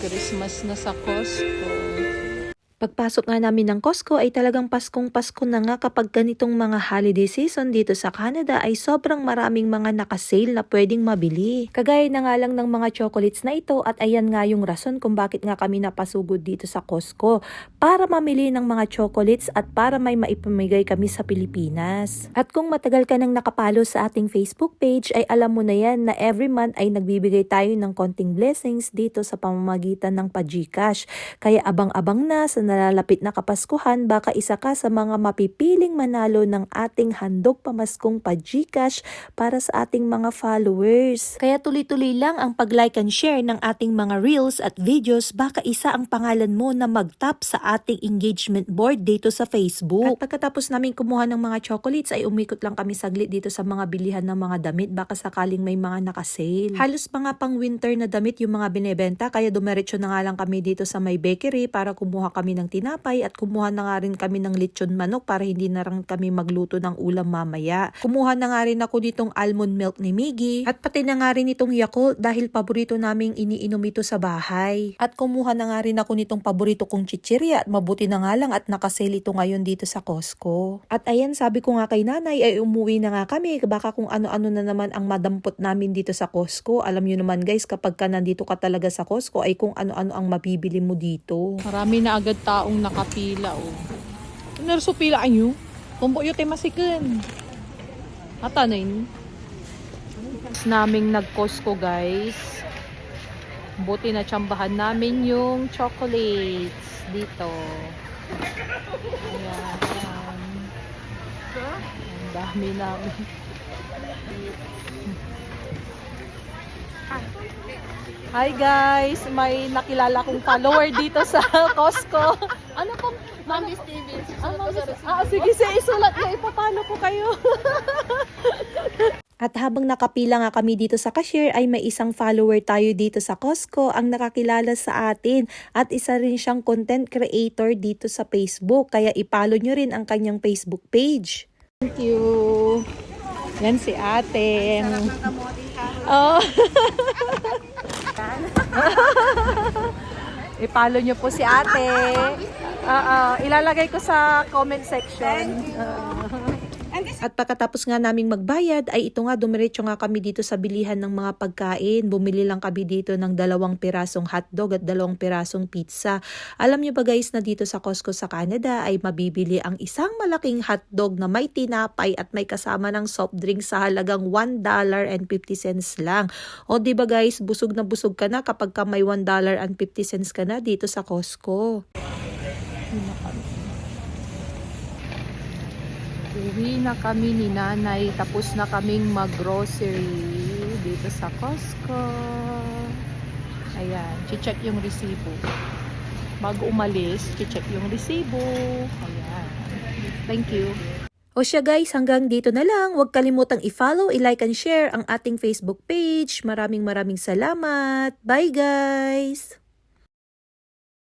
Christmas na sa Costco. Pagpasok nga namin ng Costco ay talagang Paskong Pasko na nga kapag ganitong mga holiday season dito sa Canada ay sobrang maraming mga nakasale na pwedeng mabili. Kagaya na nga lang ng mga chocolates na ito at ayan nga yung rason kung bakit nga kami napasugod dito sa Costco para mamili ng mga chocolates at para may maipamigay kami sa Pilipinas. At kung matagal ka nang nakapalo sa ating Facebook page ay alam mo na yan na every month ay nagbibigay tayo ng konting blessings dito sa pamamagitan ng pa-Gcash. Kaya abang-abang na sa nalalapit na Kapaskuhan, baka isa ka sa mga mapipiling manalo ng ating handog pamaskong pa-Gcash para sa ating mga followers. Kaya tuloy-tuloy lang ang pag-like and share ng ating mga reels at videos, baka isa ang pangalan mo na mag-tap sa ating engagement board dito sa Facebook. At pagkatapos namin kumuha ng mga chocolates ay umikot lang kami saglit dito sa mga bilihan ng mga damit, baka sakaling may mga nakasale. Halos mga pang winter na damit yung mga binebenta, kaya dumiretso na nga lang kami dito sa may bakery para kumuha kami ng tinapay at kumuha na nga rin kami ng lechon manok para hindi na rin kami magluto ng ulam mamaya. Kumuha na nga rin ako nitong almond milk ni Miggy at pati na nga rin itong Yakult dahil paborito naming iniinom ito sa bahay. At kumuha na nga rin ako nitong paborito kong chichirya at mabuti na nga lang at nakasale ito ngayon dito sa Costco. At ayan sabi ko nga kay nanay ay umuwi na nga kami baka kung ano-ano na naman ang madampot namin dito sa Costco. Alam nyo naman guys kapag ka nandito ka talaga sa Costco ay kung ano-ano ang mabibili mo dito. Marami na agad taong nakapila oh. Nerso pila anyo? Kumbo yote masikin. Ata na yun. naming nag-Costco guys. Buti na tsambahan namin yung chocolates dito. Ayan. Ang dami namin. Hi guys! May nakilala kong follower dito sa Costco. Ano pong Mami Steven. Ah, Ma'am Miss- ah, sige, sige, isulat niya. Ipapalo ko kayo. At habang nakapila nga kami dito sa cashier ay may isang follower tayo dito sa Costco ang nakakilala sa atin at isa rin siyang content creator dito sa Facebook kaya ipalo nyo rin ang kanyang Facebook page. Thank you. Yan si ate. Oh. Ipalo nyo po si ate. Oo, ilalagay ko sa comment section. At pagkatapos nga naming magbayad ay ito nga dumiretso nga kami dito sa bilihan ng mga pagkain. Bumili lang kami dito ng dalawang pirasong hotdog at dalawang pirasong pizza. Alam nyo ba guys na dito sa Costco sa Canada ay mabibili ang isang malaking hotdog na may tinapay at may kasama ng soft drink sa halagang $1.50 lang. O ba guys, busog na busog ka na kapag ka may $1.50 ka na dito sa Costco. Uwi na kami ni nanay. Tapos na kaming mag-grocery dito sa Costco. Ayan, check yung resibo. Bago umalis, check yung resibo. Ayan. Thank you. O siya guys, hanggang dito na lang. Huwag kalimutang i-follow, i-like and share ang ating Facebook page. Maraming maraming salamat. Bye guys!